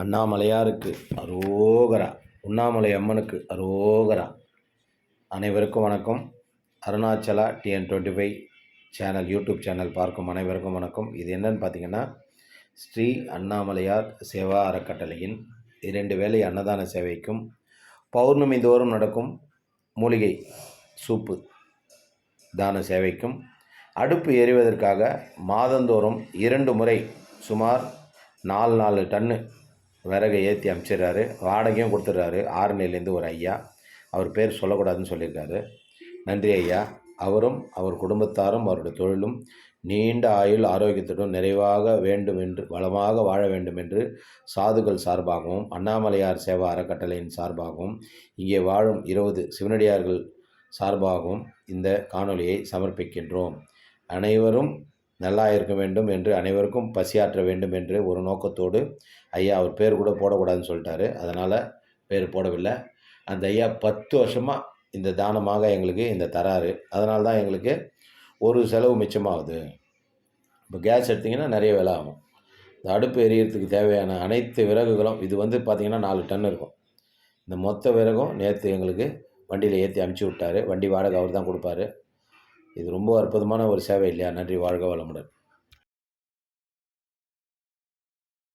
அண்ணாமலையாருக்கு அரோகரா. உண்ணாமலை அம்மனுக்கு அரோகரா. அனைவருக்கும் வணக்கம். Arunachala TN twenty five channel YouTube channel பார்க்கும் அனைவருக்கும் வணக்கம். இது என்னன்னு பார்த்தீங்கன்னா ஸ்ரீ அண்ணாமலையார் சேவா அறக்கட்டளையின் இரண்டு வேளை அன்னதான சேவைக்கும் பௌர்ணமி தோறும் நடக்கும் மூலிகை சூப்பு தான சேவைக்கும் அடுப்பு எரிவதற்காக மாதந்தோறும் இரண்டு முறை சுமார் நாலு நாலு டன்னு விறகை ஏற்றி அமுச்சிடுறாரு. வாடகையும் கொடுத்துட்றாரு. ஆரணிலேருந்து ஒரு ஐயா. அவர் பேர் சொல்லக்கூடாதுன்னு சொல்லியிருக்காரு. நன்றி ஐயா. அவரும் அவர் குடும்பத்தாரும் அவருடைய தொழிலும் நீண்ட ஆயுள் ஆரோக்கியத்துடன் நிறைவாக வேண்டும் என்று வளமாக வாழ வேண்டும் என்று சாதுகள் சார்பாகவும் அண்ணாமலையார் சேவா அறக்கட்டளையின் சார்பாகவும் இங்கே வாழும் இருபது சிவனடியார்கள் சார்பாகவும் இந்த காணொலியை சமர்ப்பிக்கின்றோம். அனைவரும் நல்லா இருக்க வேண்டும் என்று அனைவருக்கும் பசியாற்ற வேண்டும் என்று ஒரு நோக்கத்தோடு ஐயா அவர் பேர் கூட போடக்கூடாதுன்னு சொல்லிட்டாரு. அதனால் பேர் போடவில்லை. அந்த ஐயா பத்து வருஷமாக இந்த தானமாக எங்களுக்கு இந்த தராரு. அதனால தான் எங்களுக்கு ஒரு செலவு மிச்சமாகுது. இப்போ கேஸ் எடுத்திங்கன்னா நிறைய விலை ஆகும். இந்த அடுப்பு எரியறதுக்கு தேவையான அனைத்து விறகுகளும் இது வந்து பார்த்திங்கன்னா நாலு டன் இருக்கும். இந்த மொத்த விறகும் நேற்று எங்களுக்கு வண்டியில் ஏற்றி அமுச்சு விட்டார். வண்டி வாடகை அவர் தான் கொடுப்பாரு. இது ரொம்ப அற்புதமான ஒரு சேவை இல்லையா? நன்றி வாழ்க வளமுடன்.